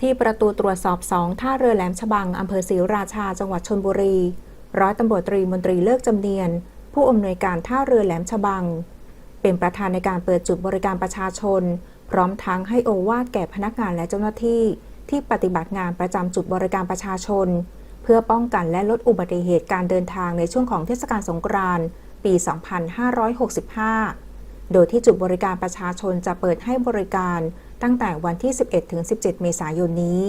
ที่ประตูตรวจสอบ2ท่าเรือแหลมฉบังอำเภอศรีราชา จังหวัดชนบุรี ร้อยตำรวจตรีมนตรีเลิกจำเนียน ผู้อำนวยการท่าเรือแหลมฉบัง เป็นประธานในการเปิดจุดบริการประชาชน พร้อมทั้งให้โอวาทแก่พนักงานและเจ้าหน้าที่ ที่ปฏิบัติงานประจำจุดบริการประชาชน เพื่อป้องกันและลดอุบัติเหตุการเดินทางในช่วงของเทศกาลสงกรานต์ปี 2565 โดยที่จุดบริการประชาชนจะเปิดให้บริการ ตั้งแต่วันที่ 11 ถึง 17 เมษายนนี้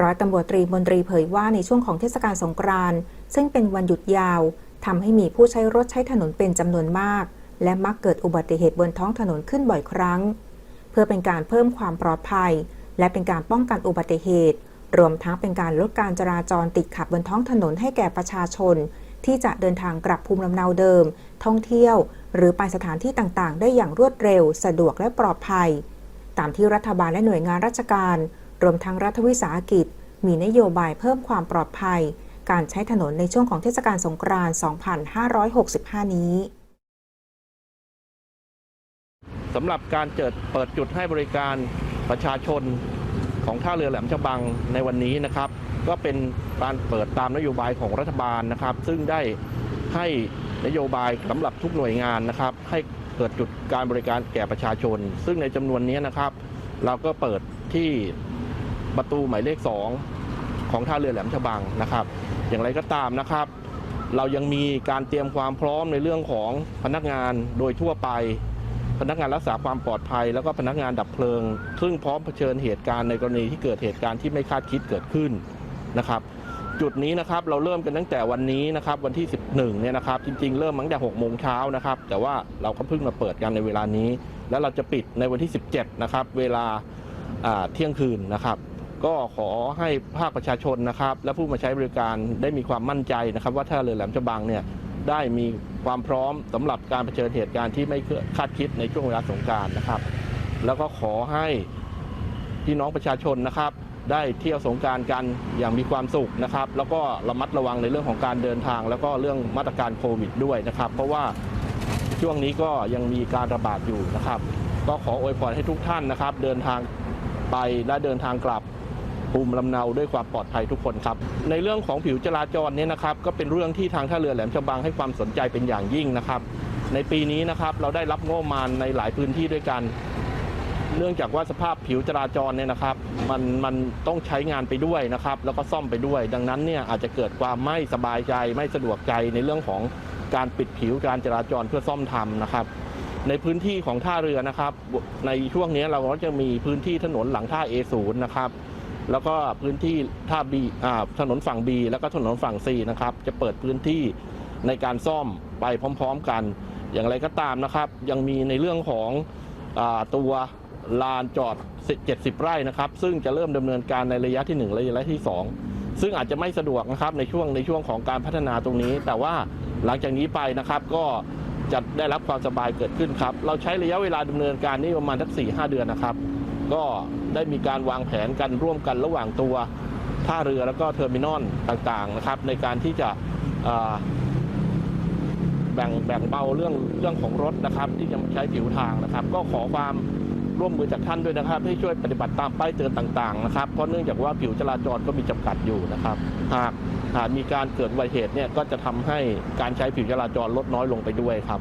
ร้อยตำรวจตรีมนตรีเผยว่าในช่วงของเทศกาลสงกรานต์ซึ่งเป็นวันหยุดยาวทำให้มีผู้ใช้รถใช้ถนนเป็นจำนวนมาก และมักเกิดอุบัติเหตุบนท้องถนนขึ้นบ่อยครั้ง เพื่อเป็นการเพิ่มความปลอดภัย และเป็นการป้องกันอุบัติเหตุ รวมทั้งเป็นการลดการจราจรติดขัดบนท้องถนนให้แก่ประชาชน ที่จะเดินทางกลับภูมิลำเนาเดิม ท่องเที่ยว หรือไปสถานที่ต่างๆ ได้อย่างรวดเร็ว สะดวกและปลอดภัย ตามที่รัฐบาลและหน่วยงานราชการ รวมทั้งรัฐวิสาหกิจ มีนโยบายเพิ่มความปลอดภัย การใช้ถนนในช่วงของเทศกาลสงกรานต์ 2565 นี้สำหรับการเจิดเปิดจุดให้บริการประชาชนของท่าเรือแหลมฉบังในวันนี้นะครับ ก็เป็นการเปิดตามนโยบายของรัฐบาลนะครับ ซึ่งได้ให้นโยบายสำหรับทุกหน่วยงานนะครับ ให้ เกิดจุดการบริการแก่ประชาชน ซึ่งในจำนวนนี้นะครับ เราก็เปิดที่ประตูหมายเลข 2 ของท่าเรือแหลมฉบังนะครับ อย่างไรก็ตามนะครับ เรายังมีการเตรียมความพร้อมในเรื่องของพนักงานโดยทั่วไป พนักงานรักษาความปลอดภัย แล้วก็พนักงานดับเพลิง ซึ่งพร้อมเผชิญเหตุการณ์ในกรณีที่เกิดเหตุการณ์ที่ไม่คาดคิดเกิดขึ้นนะครับ จุดนี้นะครับเราเริ่มกันตั้งแต่วันนี้นะครับวันที่ 11เนี่ยนะครับจริง ๆ เริ่มตั้งแต่6โมงเช้านะครับแต่ว่าเราก็เพิ่งมาเปิดกันในเวลานี้ แล้วเราจะปิดในวันที่ 17นะครับเวลาเที่ยงคืนนะครับ ก็ขอให้ภาคประชาชนนะครับและผู้มาใช้บริการได้มีความมั่นใจนะครับ ว่าท่าเรือแหลมฉบังเนี่ยได้มีความพร้อมสำหรับการเผชิญเหตุการณ์ที่ไม่คาดคิดในช่วงเวลาสงการนะครับ แล้วก็ขอให้พี่น้องประชาชนนะครับ ได้เที่ยวสงการกันอย่างมีความสุขนะครับ แล้วก็ระมัดระวังในเรื่องของการเดินทาง แล้วก็เรื่องมาตรการโควิดด้วยนะครับ เพราะว่าช่วงนี้ก็ยังมีการระบาดอยู่นะครับ ก็ขออวยพรให้ทุกท่านนะครับ เดินทางไปและเดินทางกลับภูมิลำเนาด้วยความปลอดภัยทุกคนครับ ในเรื่องของผิวจราจรเนี่ยนะครับ ก็เป็นเรื่องที่ทางท่าเรือแหลมฉบังให้ความสนใจเป็นอย่างยิ่งนะครับ ในปีนี้นะครับเราได้รับงบประมาณในหลายพื้นที่ด้วยกัน เนื่องจากว่าสภาพผิวจราจรเนี่ยนะครับ มันมันต้องใช้งานไปด้วยนะครับ แล้วก็ซ่อมไปด้วย ดังนั้นเนี่ยอาจจะเกิดความไม่สบายใจไม่สะดวกใจในเรื่องของการปิดผิวการจราจรเพื่อซ่อมทำนะครับ ในพื้นที่ของท่าเรือนะครับ ในช่วงนี้เราก็จะมีพื้นที่ถนนหลังท่า A0 นะครับแล้วก็พื้นที่ท่าบีถนนฝั่ง B แล้วก็ถนนฝั่ง C นะครับ จะเปิดพื้นที่ในการซ่อมไปพร้อม ๆ กัน อย่างไรก็ตามนะครับ ยังมีในเรื่องของอตัว ลานจอด 70 ไร่นะครับ ซึ่งจะเริ่มดำเนินการในระยะที่ 1 และระยะที่ 2 ซึ่งอาจจะไม่สะดวกนะครับในช่วงในช่วงของการพัฒนาตรงนี้ แต่ว่าหลังจากนี้ไปนะครับก็จะได้รับความสบายเกิดขึ้นครับ เราใช้ระยะเวลาดำเนินการนี่ประมาณทัก4-5 เดือนนะครับ ก็ได้มีการวางแผนกันร่วมกันระหว่างตัวท่าเรือแล้วก็เทอร์มินอลต่างๆนะครับ ในการที่จะแบ่งแบ่งเบาเรื่องเรื่องของรถนะครับ ที่จะใช้ผิวทางนะครับ ก็ขอความ ร่วมมือจากท่านด้วยนะครับ ให้ช่วยปฏิบัติตามป้ายเตือนต่างๆนะครับ เพราะเนื่องจากว่าผิวจราจรก็มีจำกัดอยู่นะครับ หากหากมีการเกิดอุบัติเหตุเนี่ยก็จะทำให้การใช้ผิวจราจรลดน้อยลงไปด้วยครับ